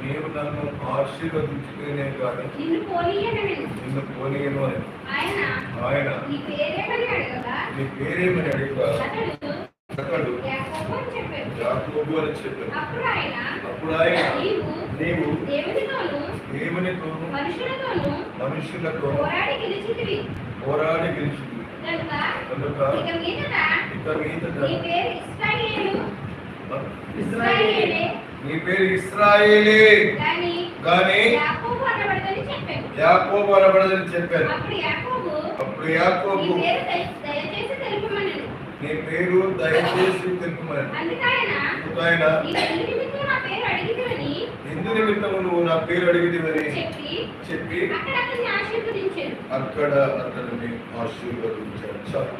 నీవు నన్ను ఆశీర్వదించుకునే కానీ నిన్ను పోనీయను ఆయన నీ పేరేమని అడిగా అతడు యాకోబు అని చెప్పాడు. అప్పుడు నీవు దేవునితోనూ మనుషులతో పోరాడి గెలిచింది కనుక ఇక మీదట నీ పేరు ఇస్రాయేలు. ఇస్రాయేలే. నీ పేరు ఇస్రాయేలే. గాని గాని యాకోబు అనబడదని చెప్పాను. యాకోబు అనబడదని చెప్పాను. అప్పుడు యాకోబు అప్పుడు నీ పేరు నీ పేరు దయచేసి తెలుపమని ఎందు నిమిత్తము నువ్వు నా పేరు అడిగిదివని చెప్పి చెప్పి అక్కడ అతన్ని ఆశీర్వదించాడు అక్కడ అతనిని ఆశీర్వదించాడు చాలు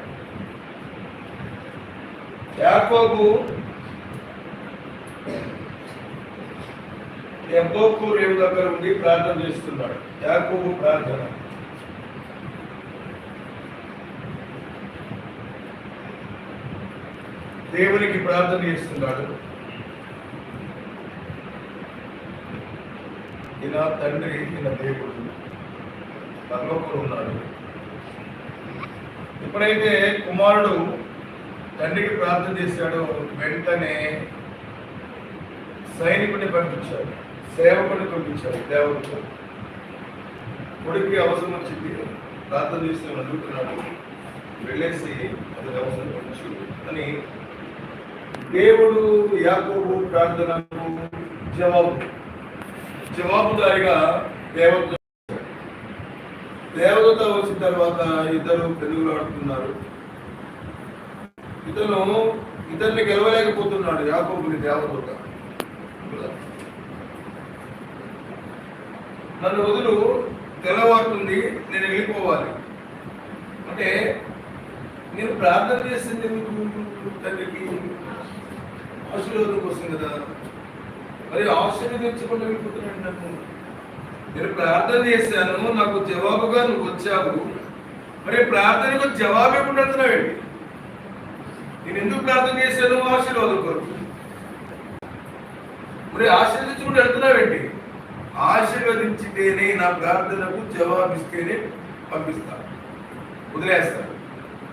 యాకోబు ఎబ్బోకు రేవు దగ్గర ఉండి ప్రార్థన చేస్తున్నాడు. యాకోబు ప్రార్థన. దేవునికి ప్రార్థన చేస్తున్నాడు. ఇలా తండ్రి ఈయన దేవుడు. పరలోకంలో ఉన్నాడు. ఎప్పుడైతే కుమారుడు తండ్రికి ప్రార్థన చేశాడో వెంటనే సైనికుడిని పంపించాడు సేవకుడిని పంపించాడు దేవతలు కొడుకు అవసరం వచ్చింది. ప్రార్థన చేస్తే అడుగుతున్నాడు వెళ్ళేసి అతని అవసరం పంచు అని దేవుడు యాకోబు ప్రార్థనకు జవాబు. జవాబుదారిగా దేవత దేవదత వచ్చిన తర్వాత ఇద్దరు పెరుగులాడుతున్నారు ఇతను ఇతన్ని గెలవలేకపోతున్నాడు యాకోబుని దేవదూత నన్ను వదులు తెల్లవారుతుంది నేను వెళ్ళిపోవాలి. అంటే నేను ప్రార్థన చేసింది తండ్రికి ఆశీర్వాదం కోసం కదా. మరి ఆశీర్వదించకుండా వెళ్ళిపోతున్నాడు నన్ను. నేను ప్రార్థన చేశాను నాకు జవాబుగా నువ్వు వచ్చావు. మరి ప్రార్థనకు జవాబు ఎప్పుడు వెళ్తున్నావేంటి నేను ఎందుకు ప్రార్థన చేశాను ఆశీర్వాదం కొరకు? మరి ఆశీర్వదించుకుంటూ వెళ్తున్నావేంటి ఆశీర్వదించితేనే నా ప్రార్థనకు జవాబిస్తేనే పంపిస్తాను వదిలేస్తాను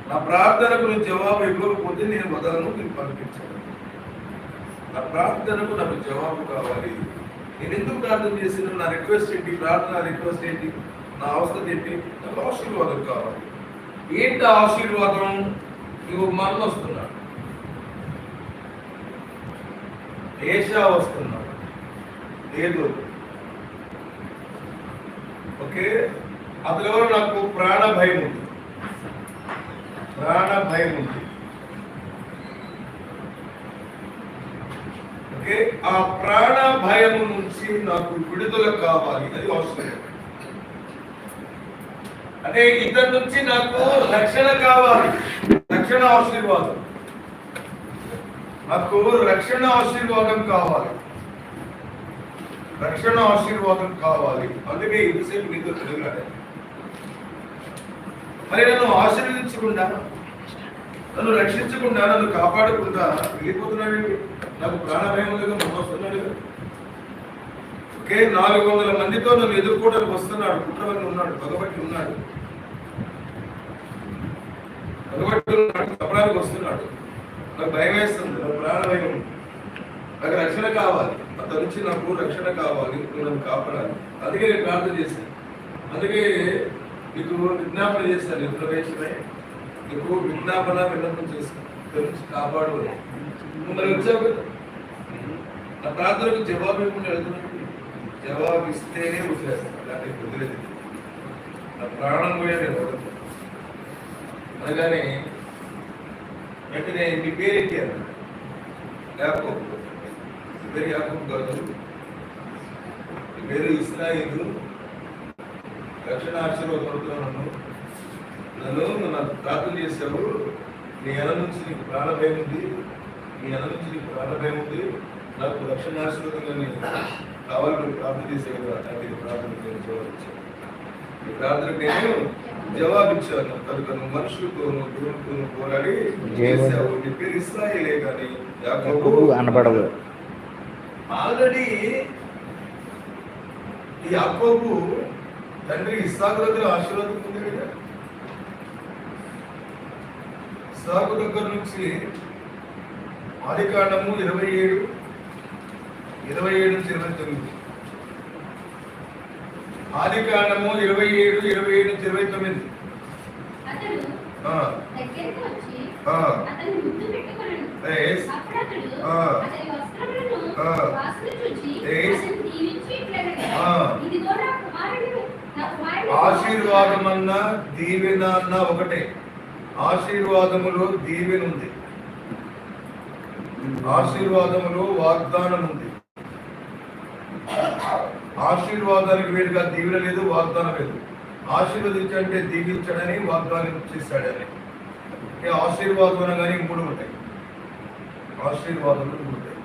నా ప్రార్థనకు నువ్వు జవాబు ఇవ్వకపోతే నేను వదలను నేను పంపించాను. నా ప్రార్థనకు నాకు జవాబు కావాలి. నేను ఎందుకు ప్రార్థన చేసిన నా రిక్వెస్ట్ ఏంటి? ప్రార్థన రిక్వెస్ట్ ఏంటి? నా అవసరం ఏంటి? నాకు ఆశీర్వాదం కావాలి. ఏంటి ఆశీర్వాదం? నువ్వు మరణ వస్తున్నాడు ఏషా వస్తున్నాడు లేదు. ఓకే? అతను నాకు ప్రాణ భయం ఉంది. ప్రాణ భయం ఉంది. ఆ ప్రాణ భయం నుంచి నాకు విడుదల కావాలి. అది అవసరం అంటే ఇద్దరి నుంచి నాకు రక్షణ కావాలి. రక్షణ ఆశీర్వాదం. నాకు రక్షణ ఆశీర్వాదం కావాలి. రక్షణ ఆశీర్వాదం కావాలి. అందుకే ఇంతసేపు మీతో తెలుగు మరి నన్ను ఆశీర్వదించకుండా నన్ను రక్షించకుండా నన్ను కాపాడకుండా వెళ్ళిపోతున్నాడు నాకు ప్రాణభయం ఉందిగా ముందు వస్తున్నాడు. ఒకే నాలుగు వందల మందితో నన్ను ఎదుర్కోవడానికి వస్తున్నాడు. కుట్రవని ఉన్నాడు పగబట్టి ఉన్నాడు. భగవతి ఉన్నాడు వస్తున్నాడు. నాకు భయం వేస్తుంది నాకు ప్రాణభయం ఉంది. నాకు రక్షణ కావాలి. అతని నుంచి నాకు రక్షణ కావాలి నన్ను కాపాడాలి. అందుకే నేను ప్రార్థన చేశాను. అందుకే నీకు విజ్ఞాపన చేస్తాను ప్రవేశమే. ఎక్కువ విజ్ఞాపన విన్నపం చేశాను ఇతని కాపాడు. మరి వచ్చావు కదా. నా ప్రార్థనకు జవాబు ఇవ్వకుండా వెళ్తున్నాను జవాబు ఇస్తేనే వచ్చేస్తాను లేకపోతే వదిలేదు నా ప్రాణం కూడా నేను వదలను. అనగానే వెంటనే మీ పేరు ఎక్కాను యాకోబు. పేరు యాకోబు కాదు. పేరు ఇస్రాయిలు. రక్షణ ఆశీర్వాదపడుతున్నాను నన్ను నాకు ప్రార్థన చేశావు నీ ఎన నుంచి నీకు ప్రాణభయం ఉంది నీ ఎన నుంచి నీకు ప్రాణభయం ఉంది నాకు రక్షణ ఆశీర్వాదంగా నేను కావాలని ప్రార్థన చేసే కదా ఇది ప్రార్థన నేను చూడవచ్చు ఈ ప్రార్థనకు నేను జవాబిచ్చాను కనుక నువ్వు మనుషులతోనూ దేవునితోనూ పోరాడి. చేశావు. నీ పేరు ఇస్రాయేలే కానీ యాకోబు. ఆల్రెడీ ఈ యాకోబు తండ్రి ఇస్సాకు దగ్గర ఆశీర్వాదం ఉంది కదా ఇస్సాకు దగ్గర నుంచి ఆది కాండము ఇరవై ఏడు ఇరవై ఏడు నుంచి ఇరవై తొమ్మిది. ఆది కాండము ఇరవై ఏడు ఇరవై ఏడు నుంచి ఇరవై తొమ్మిది. ఆశీర్వాదం అన్న దీవెన అన్న ఒకటే. ఆశీర్వాదములో దీవెన ఉంది ఆశీర్వాదములో వాగ్దానం ఉంది ఆశీర్వాదానికి వేరుగా దీవెన లేదు వాగ్దానం లేదు. ఆశీర్వదించంటే దీవించడని వాగ్దానం చేశాడని. ఆశీర్వాదం అనగానే మూడు ఉంటాయి. ఆశీర్వాదములు మూడు ఉంటాయి.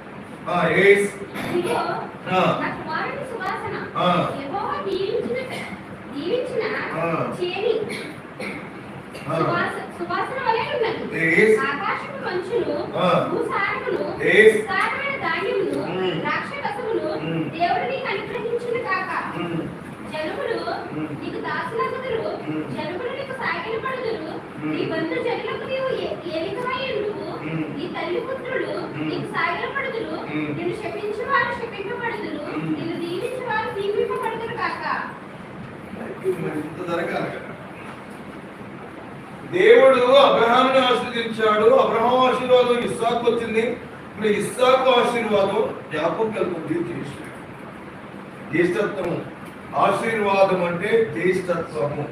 ఆ, సువాసన వలె ఉన్నది. ఆకాశపు మంచును. భూసారమును. విస్తారమైన ధాన్యమును. ద్రాక్ష రసమును Mm. దేవుడు నీకు అనుగ్రహించిన కాక జనములు. నీకు దాసులగుదురు Mm. జనములు నీకు సాగిన పడుదురు. నీ బంధు జనులకు నీవు ఏ- ఏలికమై ఉండువు. నీ తల్లి పుత్రులు. నీకు సాగిన పడుదురు. నిన్ను శపించు వారు శపింపబడుదురు. నిన్ను దీవించు వారు దీవింపబడుదురు కాక మరి ఇంత జరగాలి. దేవుడు అబ్రహాన్ని ఆశీర్వదించాడు. అబ్రహాం ఆశీర్వాదం ఇస్సాకు వచ్చింది. ఇప్పుడు ఇస్సాకు ఆశీర్వాదం యాపం కలుగుతుంది జ్యేష్ఠుడు జ్యేష్ఠత్వము ఆశీర్వాదం అంటే జ్యేష్ఠత్వము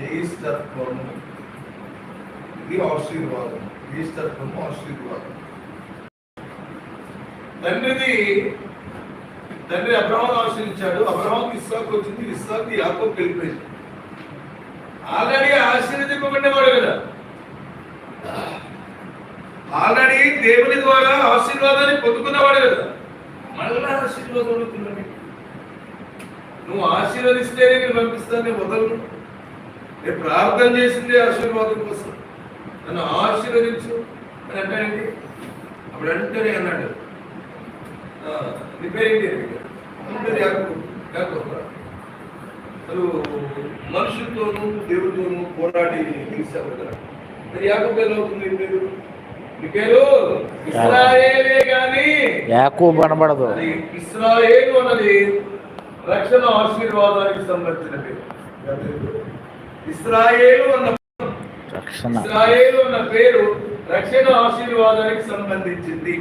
జ్యేష్ఠత్వము ఇది ఆశీర్వాదం. జ్యేష్ఠత్వము ఆశీర్వాదం. తండ్రిది తండ్రి అబ్రహం ఆశ్రయించాడు అబ్రహం ఇస్సాకు వచ్చింది. ఇస్సాకు యాకో వెళ్ళిపోయింది. ఆల్రెడీ ఆశీర్వదింపబడినవాడు కదా. ఆల్రెడీ దేవుని ద్వారా ఆశీర్వాదాన్ని పొందుకున్నవాడు కదా. మళ్ళా ఆశీర్వాదం అడుగుతున్నాడు నువ్వు ఆశీర్వదిస్తేనే నేను పంపిస్తాను నేను వదలను. నేను ప్రార్థన చేసింది ఆశీర్వాదం కోసం. నన్ను ఆశీర్వదించు. అని అంటాడండి. అప్పుడు అంటేనే అన్నాడు. నీ పేరేంటి? నీ పేరు యాకోబు. యాకోబు. మనుషులతోనూ దేవుడితోనూ పోరాడి గెలిచావు కదా మరి యాకోబు ఎలా అవుతుంది యాకోబు అనబడదు. ఇస్రాయేలు అన్నది రక్షణ ఆశీర్వాదానికి సంబంధించిన పేరు. ఇస్రాయేలు అన్న రక్షణ. ఇస్రాయేలు అన్న పేరు రక్షణ ఆశీర్వాదానికి సంబంధించింది.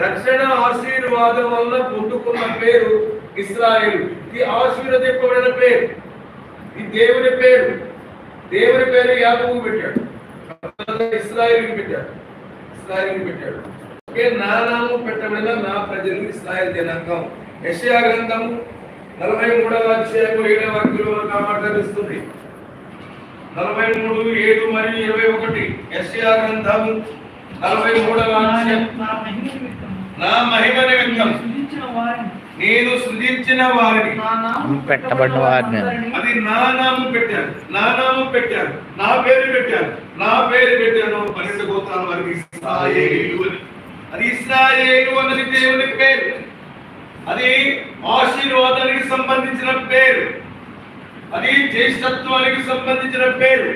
రక్షణ ఆశీర్వాదం వల్ల పొందుకున్న పేరు ఇస్రాయేలు ఇది ఆశీర్వదింపబడిన పేరు. ఇది దేవుని పేరు దేవుని పేరు యాకోబు పెట్టాడు. ఇస్రాయేల్కి పెట్టాడు. ఇస్రాయేల్కి పెట్టాడు. ఒకే నా నామం పెట్టబడిన నా ప్రజలు ఇస్రాయేల్ జనాంగం. యెషయా గ్రంథం నలభై మూడవ అధ్యాయం ఏడవ వాక్యంలో మనకు ఆ మాట తెలుస్తుంది. నలభై మూడు ఏడు మరియు ఇరవై ఒకటి. యెషయా గ్రంథం నలభై మూడవ అధ్యాయం. నా మహిమ నిమిత్తం. నేను సృజించిన వారిని. పెట్టబడిన వారిని అది నా నామం పెట్టాను. నా నామం పెట్టాను. నా పేరు పెట్టాను. నా పేరు పెట్టాను. పన్నెండు గోత్రాల వారికి ఇస్రాయేలు అని. అది ఇస్రాయేలు అన్నది దేవుని పేరు. అది ఆశీర్వాదానికి సంబంధించిన పేరు. అది జ్యేష్ఠత్వానికి సంబంధించిన పేరు.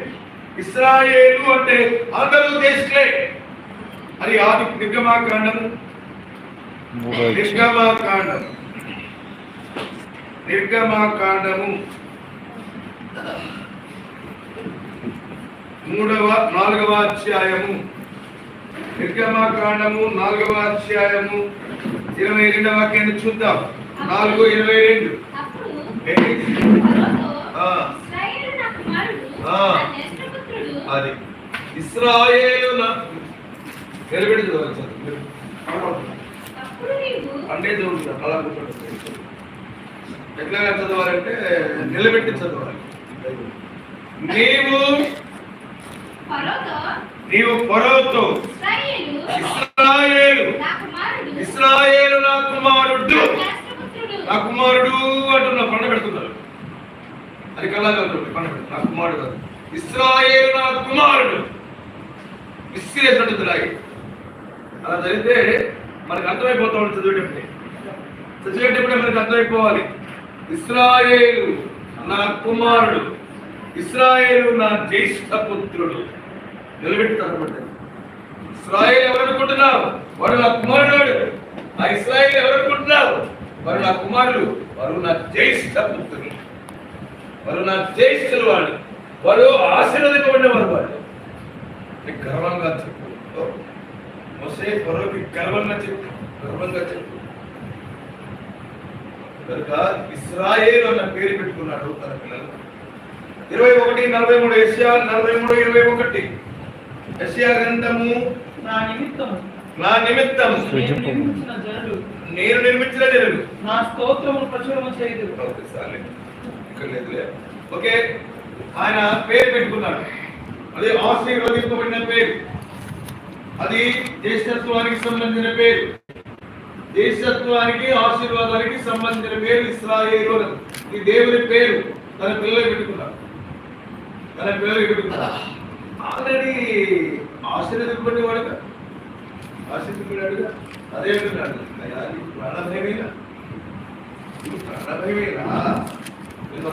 ఇస్రాయేలు అంటే అందరూ దేశలే అది ఆది నిర్గమాకాండం. నిర్గమాకాండం నిర్గమాకాండము. మూడవ నాలుగవ అధ్యాయము. నిర్గమాకాండము నాలుగవ అధ్యాయము. ఇరవై రెండవ వాక్యాన్ని చూద్దాం. నాలుగు ఇరవై రెండు. అది. ఇస్రాయేలు నిలబెడి చదవచ్చు అప్పుడు నీవు అంటే చదువుతారు అలా కూర్చోండి ఎట్లా చదవాలంటే నిలబెట్టి చదవాలి. నీవు నీవు పొరవతో ఇస్రాయేలు నా కుమారుడు ఇస్రాయేలు నా కుమారుడు. నా కుమారుడు అంటున్న పండ పెడుతున్నారు. అది కళ్ళగా ఉంటుంది పన్నెండు నా కుమారుడు కాదు. ఇస్రాయేలు నా కుమారుడు. విసిరేసినట్టు రాయి. అలా జరిగితే మనకు అర్థమైపోతా ఉంటుంది చదివేటప్పుడే చదివేటప్పుడే మనకు అర్థమైపోవాలి. ఇస్రాయేలు నా కుమారుడు ఇస్రాయేలు నా జ్యేష్ఠ పుత్రుడు. నిలబెట్టుతారు ఇస్రాయేల్ ఎవరనుకుంటున్నావు వాడు నా కుమారుడు. ఆ ఇస్రాయేల్ ఎవరనుకుంటున్నావు వారు నా కుమారుడు. వారు నా జ్యేష్ఠ పుత్రుడు వారు నా జ్యేష్ఠులు వాడు. వారు ఆశీర్వదింపబడిన వారు. వాడు గర్వంగా చెప్పు. మొసే పరోకి గర్వంగా చెప్పు. గర్వంగా చెప్పు. కనుక ఇస్రాయేల్ అన్న పేరు పెట్టుకున్నాడు తన పిల్లలు. ఇరవై ఒకటి నలభై మూడు ఎస్యా నలభై మూడు ఇరవై ఒకటి. ఎస్యా గ్రంథము నా నిమిత్తము. నా నిమిత్తం నేను నిర్మించిన జనులు. జనులు. నా స్తోత్రమును ప్రచురము చేయదు. ఇక్కడ లేదులే. ఓకే ఆయన పేరు పెట్టుకున్నాడు. అదే ఆశీర్వదింపబడిన పేరు. అది దేశత్వానికి సంబంధించిన పేరు. దేశత్వానికి ఆశీర్వాదానికి సంబంధించిన పేరు ఇస్రాయేలు ఈ దేవుని పేరు తన పిల్లలు పెట్టుకున్నాడు తన పిల్లలు పెట్టుకున్నాడు ఆల్రెడీ ఆశీర్వదింపబడి వాడుగా ఆశీర్వదింపడాడుగా అదే అంటున్నాడు. అయ్యా, నీకు ప్రాణభయమేనా నీకు ప్రాణభయమేనా నేను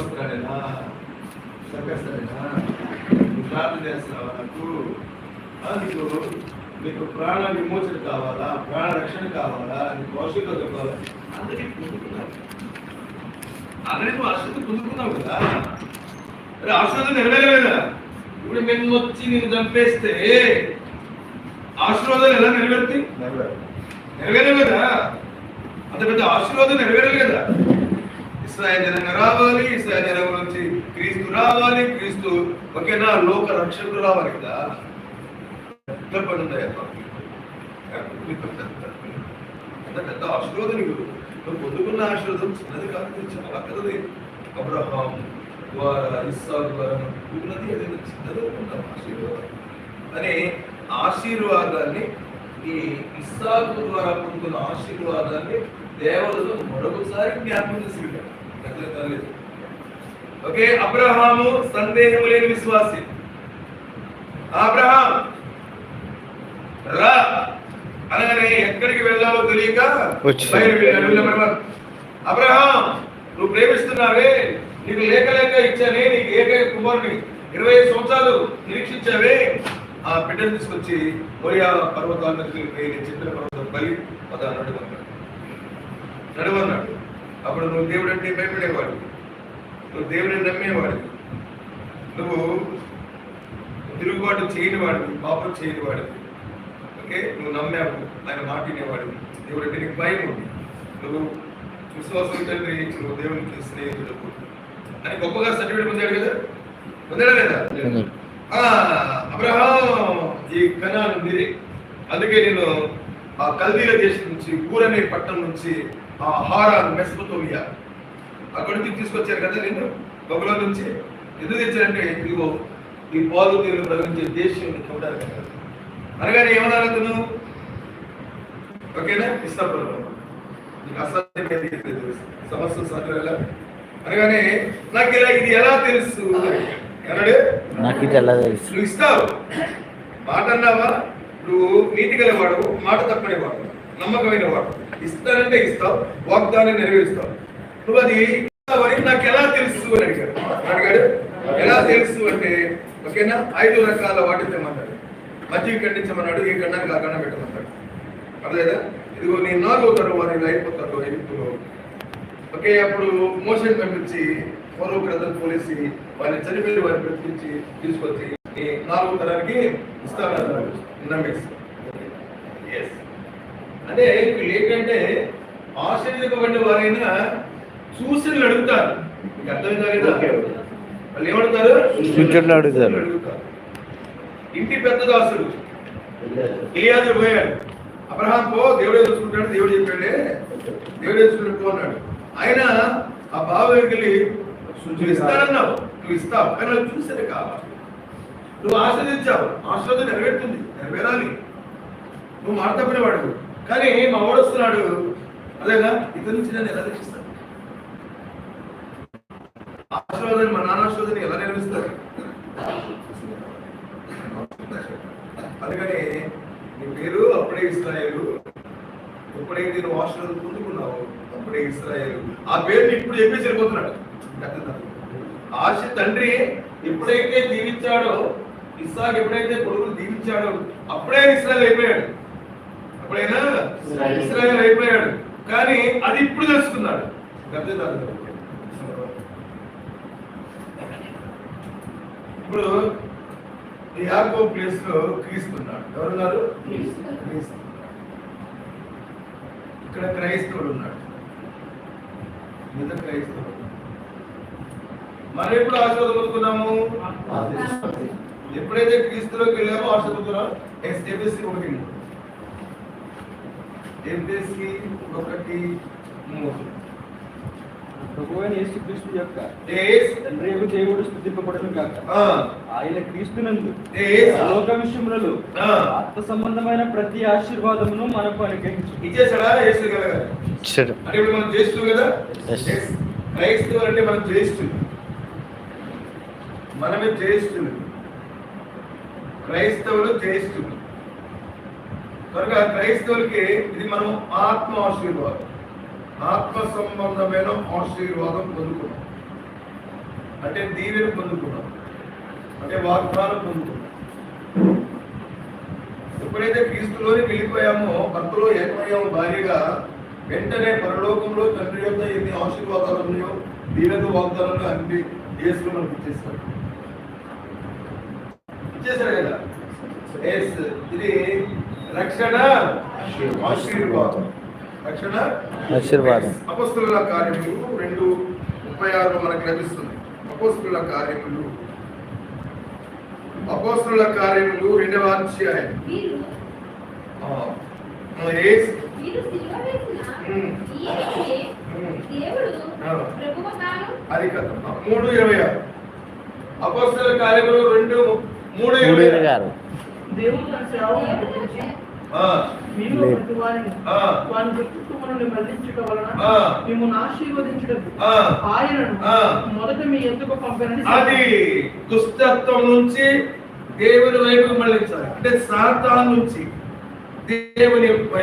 ప్రార్థన చేస్తున్నావా నాకు? నీకు మీకు ప్రాణ విమోచన కావాలా? ప్రాణ రక్షణ కావాలా? నీకు ఆశీర్వాదం కావాలా అందరికీ పొందుకున్నావు ఆల్రెడీ నువ్వు ఆశీర్వాదం పొందుకున్నావు కదా? అరే ఆశీర్వాదం నెరవేరలేదా? ఇప్పుడు మేము వచ్చి నేను చంపేస్తే ఆశీర్వాదాలు ఎలా నెరవేరుతాయి? నెరవేరలేదు? కదా అంత పెద్ద ఆశీర్వాదం నెరవేరలేదు కదా. ఇస్రాయల్ జనంగా రావాలి ఇస్రాయల్ జనం నుంచి క్రీస్తు రావాలి క్రీస్తు ఒకేనా లోక రక్షకుడు రావాలి కదా. ఎట్లా ఉందా అప్ప? అంత పెద్ద ఆశీర్వాదం నీకు. నువ్వు పొందుకున్న ఆశీర్వాదం చిన్నది కాదు చాలా పెద్దది. అబ్రహాం ద్వారా ఇస్సాల్ ద్వారా ఉన్నది ఏదైనా చిన్నది అనుకుంటాం ఆశీర్వాదం. అనే ఆశీర్వాదాన్ని ఈ ఇస్సాకు ద్వారా పొందుకున్న ఆశీర్వాదాన్ని దేవతలు మరొకసారి జ్ఞాపకం చేసుకుంటారు ఓకే అబ్రహాము సందేహం లేని విశ్వాసి. అబ్రహాం రా. అనగానే ఎక్కడికి వెళ్ళాలో తెలియక. అబ్రహాం నువ్వు ప్రేమిస్తున్నావే నీకు లేక లేక ఇచ్చానే నీకు ఏకైక కుమారుని ఇరవై ఐదు సంవత్సరాలు నిరీక్షించావే. ఆ బిడ్డను తీసుకొచ్చి మొరియా పర్వతానికి నేను చెప్పిన పర్వతం బలి పద నడువన్నాడు నడువన్నాడు అప్పుడు నువ్వు దేవుడు అంటే భయపడేవాడు నువ్వు దేవుడిని నమ్మేవాడు నువ్వు తిరుగుబాటు చేయని వాడివి పాపం చేయని వాడివి ఓకే నువ్వు నమ్మావు ఆయన మాట వినేవాడు. దేవుడు నీకు భయం ఉంది. నువ్వు విశ్వాసం తండ్రి నువ్వు దేవునికి స్నేహితుడు అని గొప్పగా సర్టిఫికేట్ పొందాడు కదా? పొందాడా లేదా? అబ్రహాం ఈ కణాలు మీరే అందుకే నేను ఆ కల్దీల దేశం నుంచి ఊరనే పట్టణం నుంచి ఆ హారాన్ మెస్పతోమియా అక్కడి నుంచి తీసుకొచ్చారు కదా నేను బొగలో నుంచి. ఎందుకు తెచ్చారంటే ఇదిగో ఈ పాలు నీళ్ళు ప్రవహించే దేశం చూడాలి కదా. అనగానే ఏమన్నారు అతను? ఓకేనా? నీకు ఏది తెలియదు. సమస్య సాధ్యం అనగానే నాకు ఇలా ఇది ఎలా తెలుసు? అన్నాడు నాకు ఇది ఎలా తెలుసు? నువ్వు ఇస్తావు. మాట అన్నావా? నువ్వు నీతి గలవాడు మాట తప్పని వాడు నమ్మకమైన వాడు. ఇస్తానంటే ఇస్తావు వాగ్దానం నెరవేరుస్తావు. నువ్వు అది ఇస్తావని నాకు ఎలా తెలుసు అని అడిగాడు. అడిగాడు ఎలా తెలుసు? అంటే ఓకేనా? ఐదు రకాల వాటి తెమ్మన్నాడు మధ్య ఖండించమన్నాడు ఏ ఖండానికి ఆ ఖండం పెట్టమన్నాడు అర్థమైందా ఇదిగో నేను నాలుగో తరం వారు ఇలా అయిపోతారు ఎగుపులో ఓకే అప్పుడు మోషన్ పంపించి ఫోరో గ్రంథం పోలీసి వారిని చనిపోయి వారిని బ్రతికించి తీసుకొచ్చి నాలుగో తరానికి ఇస్తానన్నారు నమ్మేసి. Yes. అంటే వీళ్ళు ఏంటంటే ఆశ్చర్యపడిన వారైనా సూచనలు అడుగుతారు. అర్థమైందా లేదా? వాళ్ళు ఏమడుగుతారు? అడుగుతారు. ఇంటి పెద్ద దాసుడు. ఇలియాజు పోయాడు. అబ్రహాం పో దేవుడే చూసుకుంటాడు దేవుడు చెప్పాడే దేవుడే చూసుకుంటాడు పో అన్నాడు. ఆయన ఆ బావ దగ్గరికి వెళ్ళి నువ్వు ఇస్తానన్నావు నువ్వు ఇస్తావు కానీ నువ్వు చూసేది కావాలి నువ్వు ఆశ్రదించావు ఆశ్రదం నెరవేరుతుంది నెరవేరాలి. నువ్వు మాట తప్పినవాడు కానీ మా వాడు వస్తున్నాడు. అదేగా ఇతని నుంచి నన్ను ఎలా రక్షిస్తాను ఆశ మా నాన్న శోధన ఎలా నిర్మిస్తారు అందుకని నీ పేరు అప్పుడే ఇస్రాయేలు. ఎప్పుడైతే నువ్వు ఆశీర్వాదం పొందుకున్నావు అప్పుడే ఇస్రాయేలు. ఆ పేరుని ఇప్పుడు చెప్పేసి వెళ్ళిపోతున్నాడు. ఆశ తండ్రి ఎప్పుడైతే దీవించాడో ఇస్సాక్ ఎప్పుడైతే కొడుకులు దీవించాడో అప్పుడే ఇస్రాయల్ అయిపోయాడు. అప్పుడైనా? ఇస్రాయల్. అయిపోయాడు. కానీ అది ఇప్పుడు తెలుసుకున్నాడు. ఇప్పుడు యాకో ప్లేస్లో క్రీస్తున్నాడు. ఎవరున్నారు? క్రీస్తు. ఇక్కడ క్రైస్తవుడు ఉన్నాడు మీద క్రైస్తవుడు మనం ఎప్పుడు ఆశీర్వాదం పొందుకున్నాము? ఎప్పుడైతే క్రీస్తులోకి వెళ్ళామో ఆశీర్వదుకున్నాం ఎస్ఎబిసి ఒకటి మూడు. ఒకటి మూడు. ప్రభువైన యేసుక్రీస్తు యొక్క దేవుడు స్థుతింపబడను గాక. ఆ. ఆయన క్రీస్తునందు ఏస్ లోక విషయములలో. ఆత్మ సంబంధమైన ప్రతి ఆశీర్వాదమును మనకు అనుగ్రహించు. ఇచ్చేసాడా యేసు కలగా ఇచ్చాడు. అంటే ఇప్పుడు మనం కదా. క్రైస్తవులు అంటే మనం మనమే జ్యేష్ఠులు క్రైస్తవులు జ్యేష్ఠులు కనుక క్రైస్తవులకి ఇది మనం ఆత్మ ఆశీర్వాదం. ఆత్మ సంబంధమైన ఆశీర్వాదం పొందుకున్నాం అంటే దీవెన పొందుకున్నాం అంటే వాగ్దానం పొందుకున్నాం ఎప్పుడైతే క్రీస్తులోకి వెళ్ళిపోయామో భక్తులో ఏకమయ్యామో భార్యగా వెంటనే పరలోకంలో తండ్రి యొక్క ఎన్ని ఆశీర్వాదాలు ఉన్నాయో దీవెన వాగ్దానాలు అన్ని యేసులో మనకి ఇచ్చేస్తాడు ఇచ్చేసాడు కదా? ఇది రక్షణ ఆశీర్వాదం. ఆశీర్వాదం. అపస్తుల కార్యములు రెండు ముప్పై ఆరులో మనకు లభిస్తుంది అపస్తుల కార్యములు. అపస్తుల కార్యములు రెండవ అధ్యాయం. అది కదా మూడు ఇరవై ఆరు. అపస్తుల కార్యములు రెండు మూడు ఇరవై ఆరు. ఆరు. దేవుడు మీలో. ప్రతి వారిని మళ్ళించుట వలన. మిమ్మల్ని. ఆయనను. మొదట మీ ఎందుకు అది దుష్టత్వం నుంచి దేవుని వైపు మళ్ళించాలి. అంటే సాతాన్ నుంచి దేవుని వైపు.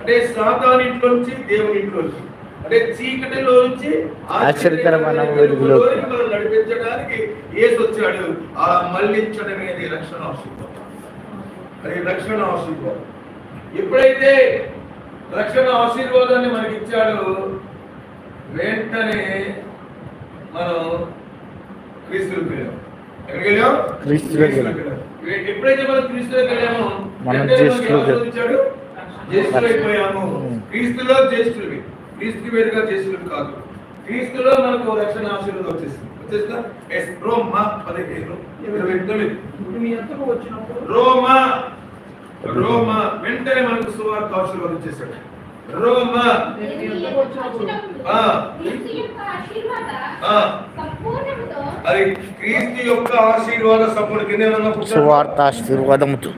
అంటే సాతాన్ ఇంట్లో నుంచి దేవుని ఇంట్లో నుంచి. అంటే చీకటిలో నుంచి ఆశ్చర్యకరమైన నడిపించడానికి యేసు వచ్చాడు. ఆ మళ్ళించడమే అది రక్షణ ఆశీర్వాదం. అది రక్షణ ఆశీర్వాదం. ఎప్పుడైతే రక్షణ ఆశీర్వాదాన్ని మనకి ఇచ్చాడో వెంటనే మనం క్రీస్తులకు వెళ్ళాం? ఎక్కడికి ఎప్పుడైతే మనం క్రీస్తులోకి వెళ్ళామో ఇచ్చాడు. జ్యేష్ఠులు అయిపోయాము. క్రీస్తులో జ్యేష్ఠులవి క్రీస్తు వేరుగా జ్యేష్ఠులు కాదు. క్రీస్తులో మనకు రక్షణ ఆశీర్వాదం వచ్చేసింది. వచ్చేసిన ఎస్. రోమా పదిహేను ఇరవై తొమ్మిది. రోమా రోమా వెంటనే మనకు సువార్త ఆశీర్వాదం చేశాడు. రోమా. అది క్రీస్తు యొక్క ఆశీర్వాద సంపూర్ణ కింద ఏమన్నా? సువార్త ఆశీర్వాదముతో.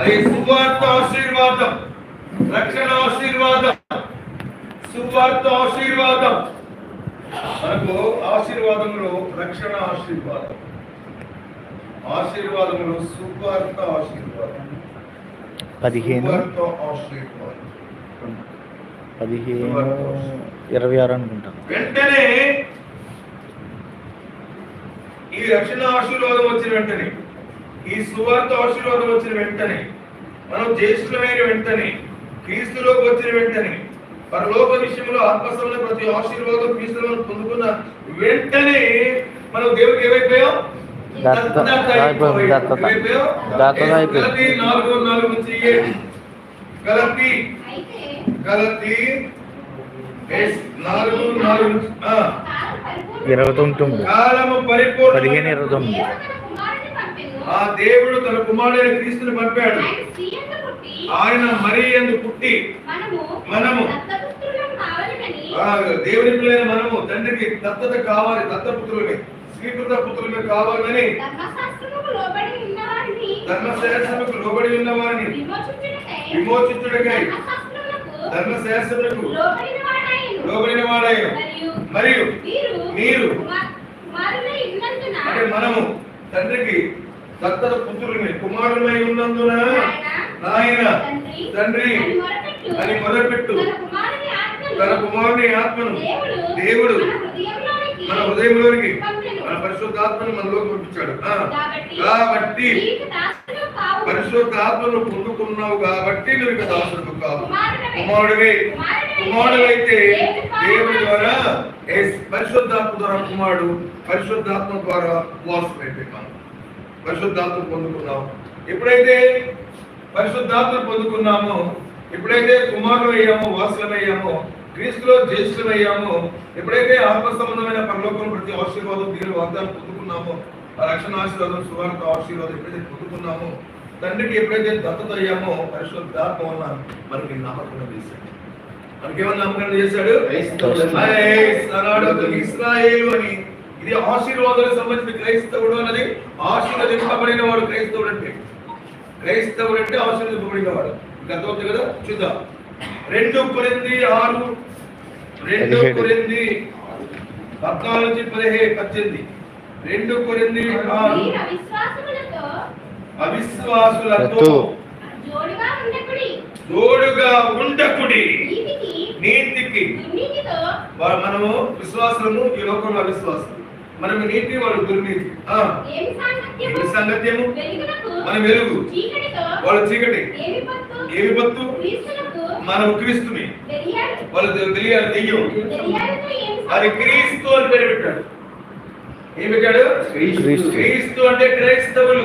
అది సువార్త ఆశీర్వాదం. రక్షణ ఆశీర్వాదం. సువార్త ఆశీర్వాదం. మనకు ఆశీర్వాదంలో రక్షణ ఆశీర్వాదం. ఆశీర్వాదంలో సువార్త ఆశీర్వాదం. పదిహేను. పదిహేను ఇరవై ఆరు అనుకుంటాను వెంటనే ఈ రక్షణ ఆశీర్వాదం వచ్చిన వెంటనే ఈ సువార్త ఆశీర్వాదం వచ్చిన వెంటనే మనం జ్యేష్ఠులమైన వెంటనే క్రీస్తులోకి వచ్చిన వెంటనే పరలోక విషయంలో ఆత్మసంలో ప్రతి ఆశీర్వాదం క్రీస్తులో పొందుకున్న వెంటనే మనం దేవుడికి ఏమైపోయాం? దత్త- దత్తత. దత్తత. గలతీ నాలుగు నాలుగు గలతీ ఇరవై తొమ్మిది. కాలము పరిపూర్ణ పదిహేను ఇరవై తొమ్మిది. దేవుడు తన కుమారుని పంపెను ఆ దేవుడు తన కుమారుడైన క్రీస్తుని పంపాడు. ఆయన మరి ఎందు పుట్టి మనము. పిల్లైన మనము తండ్రికి దత్తత కావాలి దత్తపుత్రులమే. స్వీకృత పుత్రులమే కావాలని ధర్మశాస్త్రముకు లోబడి ధర్మశాస్త్రముకు ఉన్న వారిని ధర్మశాస్త్రములకు ధర్మశాస్త్రములకు లోబడిన వాడాయను. మరియు మీరు అంటే మనము తండ్రికి దత్తత పుత్రులమే కుమారులమై ఉన్నందున నాయన తండ్రి అని మొదలుపెట్టు తన కుమారుని ఆత్మను దేవుడు మన హృదయంలోనికి పరిశుద్ధాత్మను మనలోకి పంపించాడు. కాబట్టి. పరిశుద్ధాత్మను పొందుకున్నావు కాబట్టి నువ్వు ఇక దాసుడు కావు కుమారుడవై. కుమారుడైతే దేవుడి ద్వారా పరిశుద్ధాత్మ ద్వారా కుమారుడు పరిశుద్ధాత్మ ద్వారా వాసులైపోయినాం పరిశుద్ధాత్మ పొందుకున్నాం ఎప్పుడైతే పరిశుద్ధాత్మ పొందుకున్నామో ఎప్పుడైతే కుమారులు అయ్యామో వాసులమయ్యామో క్రీస్తులో జ్యేష్ఠులయ్యామో. ఎప్పుడైతే ఆత్మ సంబంధమైన పరలోకం ప్రతి ఆశీర్వాదం దీని వాగ్దానం పొందుకున్నామో ఆ రక్షణ ఆశీర్వాదం సువార్త ఆశీర్వాదం ఎప్పుడైతే పొందుకున్నామో తండ్రికి ఎప్పుడైతే దత్తత అయ్యామో పరిశుద్ధాత్మ వల్ల మనకి నమ్మకం చేశాడు? మనకేమన్నా నమ్మకం చేశాడు ఇస్రాయేలు అని. ఇది ఆశీర్వాదాలకు సంబంధించిన క్రైస్తవుడు అన్నది ఆశీర్వదింపబడిన వాడు క్రైస్తవుడు అంటే. క్రైస్తవుడు అంటే ఆశీర్వదింపబడిన వాడు. అర్థమవుతుంది కదా చూద్దాం. రెండు కొరింది ఆరు రెండు. కొరింది పద్నాలుగు నుంచి పదిహేడు పద్దెనిమిది. రెండు కొరింది అవిశ్వాసులతో రత్తు. జోడుగా ఉండకుడి. తోడుగా ఉండకుడి. నీతికి మనము విశ్వాసులము ఈ లోకంలో అవిశ్వాసం మనము నీతి వాళ్ళు దుర్నీతి. ఆ, ఏమి సాంగత్యము? మన వెలుగు. వాళ్ళ చీకటి. ఏమి పత్తు? ఏమి బత్తు క్రీస్తునకు? మనం క్రీస్తుని. వాళ్ళు తెలియాలి దెయ్యం. అది క్రీస్తు అని పేరు పెట్టాడు. ఏం పెట్టాడు? క్రీస్తు. క్రీస్తు అంటే క్రైస్తవులు.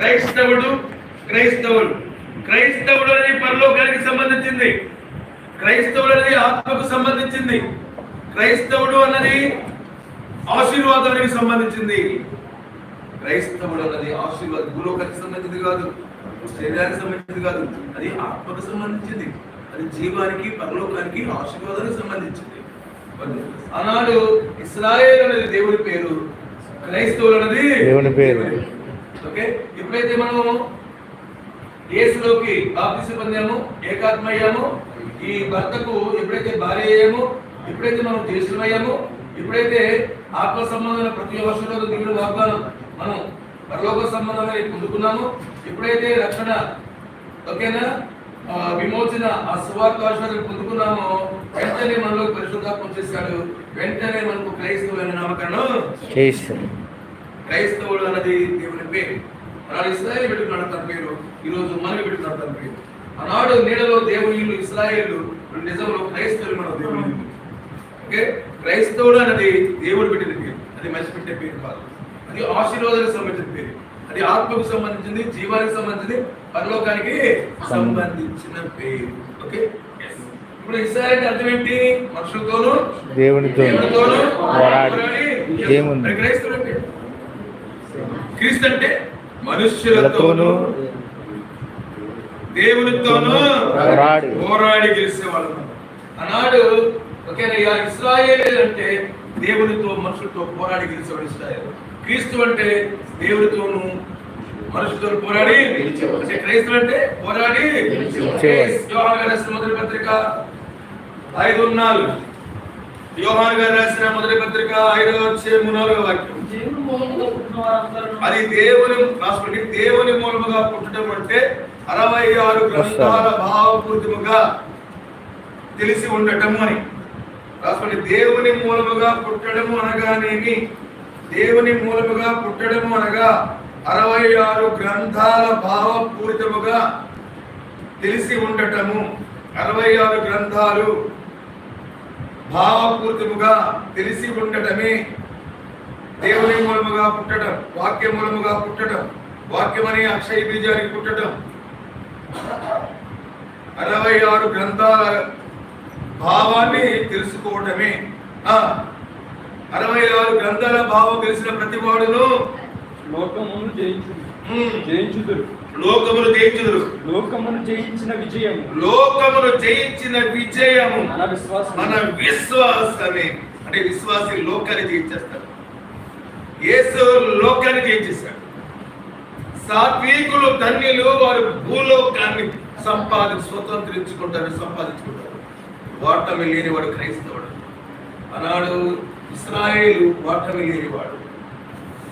క్రైస్తవుడు క్రైస్తవుడు క్రైస్తవుడు అనేది పరలోకానికి సంబంధించింది. క్రైస్తవుడు అనేది ఆత్మకు సంబంధించింది. క్రైస్తవుడు అన్నది ఆశీర్వాదానికి సంబంధించింది. క్రైస్తవుడు అన్నది ఆశీర్వాద భూలోకానికి సంబంధించింది కాదు శరీరానికి సంబంధించింది కాదు అది ఆత్మకు సంబంధించింది. అది జీవానికి పరలోకానికి ఆశీర్వాదానికి సంబంధించింది. ఆనాడు ఇస్రాయేల్ అనేది దేవుడి పేరు క్రైస్తవులు అనేది దేవుని పేరు. ఓకే? ఎప్పుడైతే మనము యేసులోకి బాప్తిసం పొందాము ఏకాత్మ అయ్యాము ఈ భర్తకు ఎప్పుడైతే భార్య అయ్యామో ఎప్పుడైతే మనం దేశమయ్యామో ఎప్పుడైతే ఆత్మ సంబంధమైన ప్రతి వర్షంలో దేవుడు వాగ్దానం మనం పరలోక సంబంధమైన పొందుకున్నామో ఎప్పుడైతే రక్షణ ఓకేనా? విమోచన ఆ సువార్త ఆశీర్వాదం పొందుకున్నామో వెంటనే మనలో పరిశుద్ధాత్మ చేశాడు. వెంటనే మనకు క్రైస్తవులైన నామకరణం క్రైస్తవుడు అన్నది దేవుని పేరు. ఆనాడు ఇస్రాయేల్ పెట్టుకున్నాడు తన పేరు. ఈ రోజు మనం పెట్టుకున్నాడు తన పేరు. ఆనాడు నీడలో దేవుని ఇల్లు ఇస్రాయేల్ నిజంలో క్రైస్తవులు మన ఇల్లు ఓకే? క్రైస్తవుడు అన్నది దేవుడు పెట్టిన పేరు. అది మనిషి పెట్టే పేరు కాదు. అది ఆశీర్వాదానికి సంబంధించిన పేరు. అది ఆత్మకు సంబంధించింది జీవానికి సంబంధించింది పరలోకానికి సంబంధించిన పేరు. ఓకే. ఇప్పుడు ఇస్రాయేల్ అంటే అర్థం ఏంటి? మనుషులతోనూ దేవునితో దేవుని క్రైస్తవుడు అంటే? క్రీస్తు అంటే మనుష్యులతోనూ దేవునితోనూ పోరాడి. పోరాడి గెలిచేవాళ్ళు. ఆనాడు ఓకేనయ్యా ఇస్రాయేల్ అంటే దేవునితో మనుషులతో పోరాడి గెలిచేవాడు ఇస్రాయేల్. క్రీస్తు అంటే దేవునితోనూ మనుషులతో పోరాడి అంటే అంటే పోరాడి గెలిచేవాడు. యోహాను గారు రాసిన మొదటి పత్రిక ఐదు నాలుగు. యోహాన్ గారు రాసిన మొదటి పత్రిక ఐదో వచ్చే నాలుగో వాక్యం. అది దేవుని రాసుకోండి దేవుని మూలముగా పుట్టడం అంటే అరవై ఆరు గ్రంథాల భావపూర్తిముగా తెలిసి ఉండటము అని. రాసుకోండి దేవుని మూలముగా పుట్టడము అనగానేమి దేవుని మూలముగా పుట్టడము అనగా అరవై ఆరు గ్రంథాల భావపూరితముగా తెలిసి ఉండటము. అరవై ఆరు గ్రంథాలు భావపూర్తిముగా తెలిసి ఉండటమే దేవుని మూలముగా పుట్టడం వాక్య మూలముగా పుట్టడం వాక్యమని అక్షయ బీజానికి పుట్టడం. అరవై ఆరు గ్రంథాల భావాన్ని తెలుసుకోవడమే. ఆ, అరవై ఆరు గ్రంథాల భావం తెలిసిన ప్రతి వాడును లోకమును జయించు ఉమ్, జయించుదురు. లోకమును జయించుదురు. లోకమును జయించిన విజయము. లోకమును జయించిన విజయము. మన విశ్వాసం మన విశ్వాసమే. అంటే విశ్వాసి లోకాన్ని జయించేస్తాడు. యేసు లోకాన్ని జయించేస్తాడు సాత్వికులు ధన్యులు వారు భూలోకాన్ని సంపాది స్వతంత్రించుకుంటారు సంపాదించుకుంటారు. ఓటమి లేని వాడు క్రైస్తవుడు. ఆనాడు ఇస్రాయేలు ఓటమి లేనివాడు.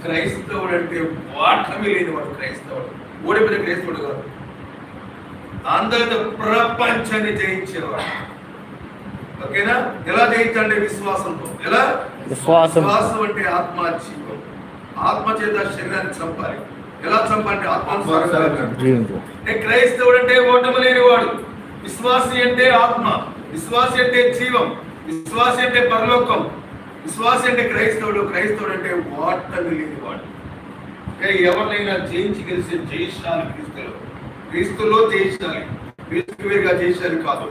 క్రైస్తవుడు అంటే ఓటమి లేనివాడు క్రైస్తవుడు. ఓడిపోయిన క్రైస్తవుడు కాదు. అందరితో ప్రపంచాన్ని జయించేవాడు. ఓకేనా? ఎలా జయించండి విశ్వాసంతో. ఎలా? విశ్వాసం. విశ్వాసం అంటే ఆత్మజీవం ఆత్మ చేత శరీరాన్ని చంపాలి. ఎలా చంపాలంటే అంటే క్రైస్తవుడు అంటే ఓటమి లేనివాడు. విశ్వాసి అంటే ఆత్మ. విశ్వాసి అంటే జీవం విశ్వాసి అంటే పరలోకం విశ్వాసి అంటే క్రైస్తవుడు క్రైస్తవుడు అంటే వాటర్ లేని వాడు ఎవరినైనా జయించి గెలిచి జయించాలి క్రీస్తులో క్రీస్తులో జయించాలి క్రీస్తువేగా జయించాలి కాదు.